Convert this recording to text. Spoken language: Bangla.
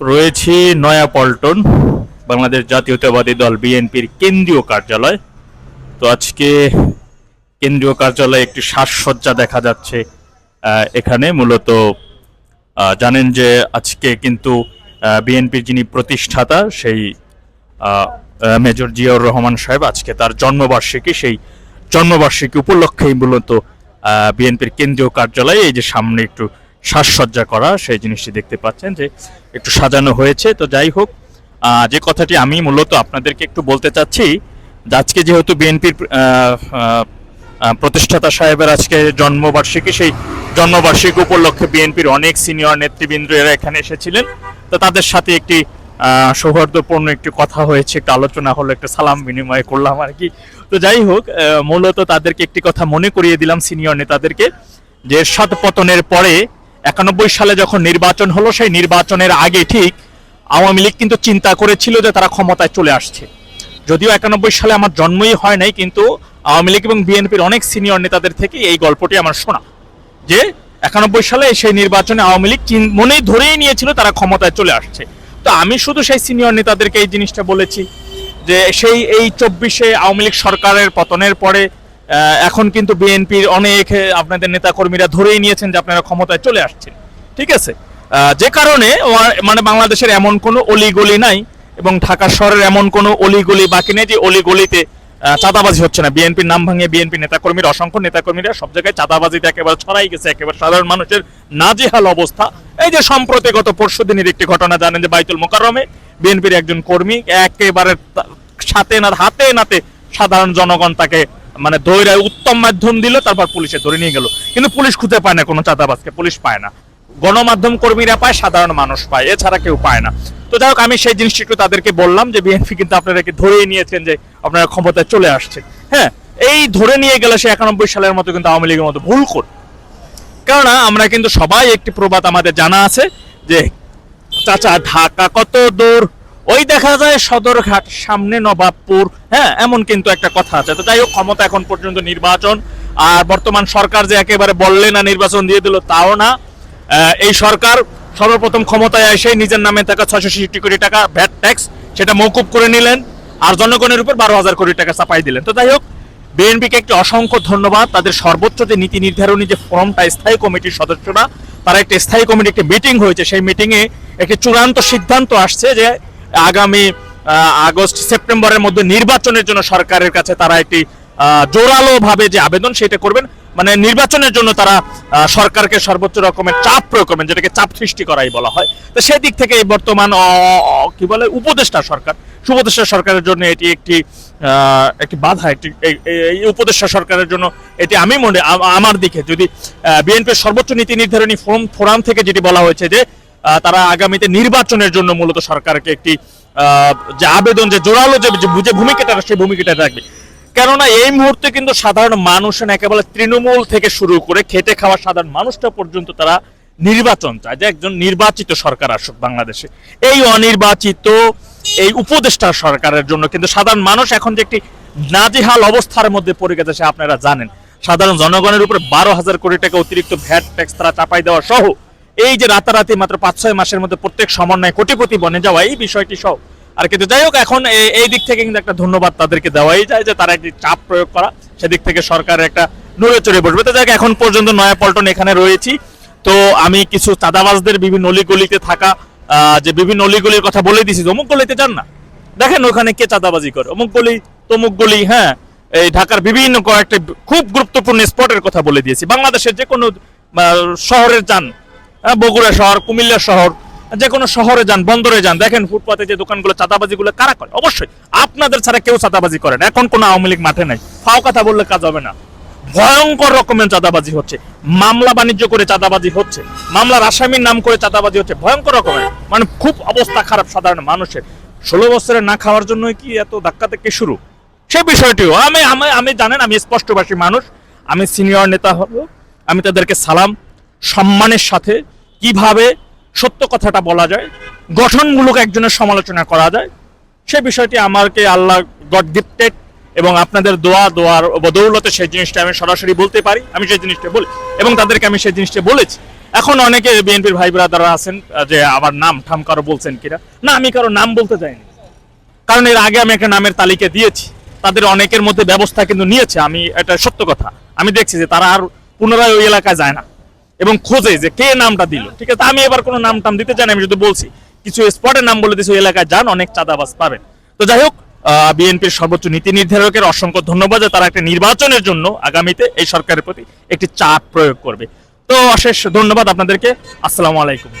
রয়েছি নয়াপল্টন বাংলাদেশ জাতীয়তাবাদী দল বিএনপির কেন্দ্রীয় কার্যালয়। তো আজকে কেন্দ্রীয় কার্যালয়ে একটি সাজসজ্জা দেখা যাচ্ছে এখানে। মূলত জানেন যে আজকে কিন্তু বিএনপির যিনি প্রতিষ্ঠাতা, সেই মেজর জিয়াউর রহমান সাহেব আজকে তার জন্মবার্ষিকী, সেই জন্মবার্ষিকী উপলক্ষেই মূলত বিএনপির কেন্দ্রীয় কার্যালয়ে এই যে সামনে একটু সাজসজ্জা করা, সেই জিনিসটি দেখতে পাচ্ছেন যে একটু সাজানো হয়েছে। তো যাই হোক যে কথাটি আমি মূলত আপনাদেরকে একটু বলতে চাচ্ছি আজকে যেহেতু বিএনপির প্রতিষ্ঠাতা সাহেবের আজকে জন্মবার্ষিকী, সেই জন্মবার্ষিকী উপলক্ষে বিএনপির অনেক সিনিয়র নেতৃবৃন্দ এরা এখানে এসেছিলেন। তো তাদের সাথে একটি সৌহার্দ্যপূর্ণ একটি কথা হয়েছে, একটা আলোচনা হলো, একটা সালাম বিনিময় করলাম আর কি। তো যাই হোক মূলত তাদেরকে একটি কথা মনে করিয়ে দিলাম সিনিয়র নেতাদেরকে, যে এরশাদ পতনের পরে একানব্বই সালে যখন নির্বাচন হলো, সেই নির্বাচনের আগে ঠিক আওয়ামী লীগ কিন্তু চিন্তা করেছিল যে তারা ক্ষমতায় চলে আসছে। যদিও একানব্বই সালে আমার জন্মই হয় নাই, কিন্তু আওয়ামী লীগ এবং বিএনপির অনেক সিনিয়র নেতাদের থেকে এই গল্পটি আমার শোনা। যে একানব্বই সালে সেই নির্বাচনে আওয়ামী লীগ মনেই ধরেই নিয়েছিল তারা ক্ষমতায় চলে আসছে। তো আমি শুধু সেই সিনিয়র নেতাদেরকে এই জিনিসটা বলেছি যে সেই এই চব্বিশে আওয়ামী লীগ সরকারের পতনের পরে এখন কিন্তু বিএনপির অনেক আপনাদের নেতাকর্মীরা ধরেই নিয়েছেন যে আপনারা ক্ষমতায় চলে আসছেন। ঠিক আছে? যে কারণে মানে বাংলাদেশের এমন কোনো অলিগলি নাই এবং ঢাকা শহরের এমন কোনো অলিগলি বাকি নেই যে অলিগলিতে চাঁদাবাজি হচ্ছে না। বিএনপির নাম ভাঙিয়ে বিএনপি নেতাকর্মীরা, অসংখ্য নেতাকর্মীরা সব জায়গায় চাঁদাবাজিতে একেবারে ছড়াই গেছে, একেবারে সাধারণ মানুষের নাজেহাল অবস্থা। এই যে সম্প্রতি গত পরশু দিনের একটি ঘটনা জানেন যে বাইতুল মোকারমে বিএনপির একজন কর্মী একেবারে সাথে না, হাতে নাতে সাধারণ জনগণ তাকে মানে দৈরায় উত্তম মাধ্যম দিল, তারপর পুলিশে ধরে নিয়ে গেল। কিন্তু পুলিশ খুঁজে পায় না, কোনো চাঁদাবাজকে পুলিশ পায় না। গণমাধ্যম কর্মীরা পায়, সাধারণ মানুষ পায়, এছাড়া কেউ পায় না। তো যাই হোক, আমি সেই জিনিসটা একটু তাদেরকে বললাম যে, বিএনপি কিন্তু আপনারা কি ধরেই নিয়েছেন যে, আপনারা ক্ষমতায় চলে আসছে। হ্যাঁ এই ধরে নিয়ে গেলে সে একানব্বই সালের মতো কিন্তু আওয়ামী লীগের মতো ভুল করে কেননা, আমরা কিন্তু সবাই একটি প্রবাদ আমাদের জানা আছে যে, চাচা ঢাকা কত দূর? ওই দেখা যায় সদরঘাট, সামনে নবাবপুর। হ্যাঁ এমন কিন্তু একটা কথা আছে। তো যাই হোক, ক্ষমতা এখন পর্যন্ত নির্বাচন। আর বর্তমান সরকার যে একেবারে বললে না নির্বাচন দিয়ে দিল, তাও না। এই সরকার সর্বপ্রথম ক্ষমতায় এসে নিজের নামে থাকা ছয়শো ছেষট্টি কোটি টাকা ভ্যাট ট্যাক্স, সেটা মৌকুব করে নিলেন আর জনগণের উপর বারো হাজার কোটি টাকা চাপাই দিলেন। তো যাই হোক, বিএনপিকে একটি অসংখ্য ধন্যবাদ। তাদের সর্বোচ্চ যে নীতি নির্ধারণী যে ফর্মটা, স্থায়ী কমিটির সদস্যরা, তারা একটি স্থায়ী কমিটি একটি মিটিং হয়েছে। সেই মিটিংয়ে একটি চূড়ান্ত সিদ্ধান্ত আসছে যে আগামী আগস্ট, সেপ্টেম্বরের মধ্যে নির্বাচনের জন্য সরকারের কাছে তারা একটি জোরালো ভাবে যে আবেদন সেটা করবেন মানে নির্বাচনের জন্য তারা সরকারকে সর্বোচ্চ রকমের চাপ প্রয়োগ করবেন, যেটাকে চাপ সৃষ্টি করাই বলা হয়। তো সেই দিক থেকে এই বর্তমান কি বলে, উপদেষ্টা সরকার, সুপদেষ্টা সরকারের জন্য এটি একটি একটি বাধা, একটি, এই- উপদেষ্টা সরকারের জন্য এটি আমি মনে আমার দিকে যদি বিএনপির সর্বোচ্চ নীতি নির্ধারণী ফোরাম ফোরাম থেকে যেটি বলা হয়েছে যে তারা আগামীতে নির্বাচনের জন্য মূলত সরকারকে একটি যে আবেদন, যে জোরালো যে যে যে ভূমিকাটা সেই ভূমিকাটা রাখবে। কেননা এই মুহূর্তে কিন্তু সাধারণ মানুষ না, একেবারে তৃণমূল থেকে শুরু করে খেটে খাওয়া সাধারণ মানুষটা পর্যন্ত তারা নির্বাচন চায়, যে একজন নির্বাচিত সরকার আসুক বাংলাদেশে। এই অনির্বাচিত, এই উপদেষ্টা সরকারের জন্য কিন্তু সাধারণ মানুষ এখন যে একটি নাজেহাল অবস্থার মধ্যে পড়ে গেছে, সে আপনারা জানেন। সাধারণ জনগণের উপর বারো হাজার কোটি টাকা অতিরিক্ত ভ্যাট ট্যাক্স তারা চাপাই দেওয়া সহ এই যে রাতারাতি মাত্র পাঁচ, ছয় মাসের মধ্যে প্রত্যেক সমন্বয় কোটিপতি বনে যাওয়া, এই বিষয়টি সহ আর কিন্তু যাই হোক, এখন এই দিক থেকে কিন্তু একটা ধন্যবাদ তাদেরকে দেওয়াই যায় যে তারা একটি চাপ প্রয়োগ করা। সেদিক থেকে সরকারের একটা নড়ে চড়ে বসবে। তো যাই এখন পর্যন্ত নয়াপল্টন এখানে রয়েছি। তো আমি কিছু চাঁদাবাজদের বিভিন্ন অলিগলিতে থাকা যে বিভিন্ন অলিগলির কথা বলে দিছি, অমুক গলিতে যান না। দেখেন ওখানে কে চাঁদাবাজি করে। অমুক গলি, তমুক গলি হ্যাঁ এই ঢাকার বিভিন্ন কয়েকটা খুব গুরুত্বপূর্ণ স্পটের কথা বলে দিয়েছি। বাংলাদেশের যে কোনো শহরের যান বগুড়া শহর, কুমিল্লা শহর, যে কোনো শহরে যান, বন্দরে যান, দেখেন ফুটপাতে যে দোকানগুলো, চাঁদাবাজিগুলো কারা করে? অবশ্যই। আপনাদের ছাড়া কেউ চাঁদাবাজি করে না। এখন কোনো আওয়ামী লীগ মাঠে নাই। ফাও কথা বললে কাজ হবে না। ভয়ঙ্কর রকমের চাঁদাবাজি হচ্ছে। মামলা বাণিজ্য করে চাঁদাবাজি হচ্ছে। মামলার আসামির নাম করে চাঁদাবাজি হচ্ছে। ভয়ঙ্কর রকমের। মানে খুব অবস্থা খারাপ সাধারণ মানুষের। ষোলো বছরের না খাওয়ার জন্য কি এত ধাক্কা থেকে শুরু? সে বিষয়টিও। আমি আমি আমি জানেন, আমি স্পষ্টভাষী মানুষ। আমি সিনিয়র নেতা হব। আমি তাদেরকে সালাম। সম্মানের সাথে কীভাবে সত্য কথাটা বলা যায়, গঠনমূলক একজনের সমালোচনা করা যায়, সে বিষয়টি আমাকে আল্লাহ গড গিফটেড এবং আপনাদের দোয়া, দোয়ার বদৌলতে সেই জিনিসটা আমি সরাসরি বলতে পারি, আমি সেই জিনিসটা বলি এবং তাদেরকে আমি সেই জিনিসটা বলেছি। এখন অনেকে বিএনপির ভাই ব্রাদাররা আছেন যে আমার নাম ঠাম কারও বলছেন কিনা? না, আমি কারও নাম বলতে চাইনি। কারণ এর আগে আমি একটা নামের তালিকা দিয়েছি, তাদের অনেকের মধ্যে ব্যবস্থা কিন্তু নিয়েছে, আমি এটা সত্য কথা। আমি দেখছি যে তারা আর পুনরায় ওই এলাকায় যায় না। এবং খোঁজে যে কে নামটা দিল। ঠিক আছে, আমি এবার কোনো নাম টাম দিতে চাই না, আমি শুধু বলছি, কিছু স্পটের নাম বলে দিচ্ছি এলাকায় যান, অনেক চাঁদাবাজ পাবেন। তো যাই হোক বিএনপির সর্বোচ্চ নীতি নির্ধারকের অসংখ্য ধন্যবাদ যে তারা একটা নির্বাচনের জন্য আগামীতে এই সরকারের প্রতি একটি চাপ প্রয়োগ করবে। তো অশেষ ধন্যবাদ আপনাদেরকে, আসসালামু আলাইকুম।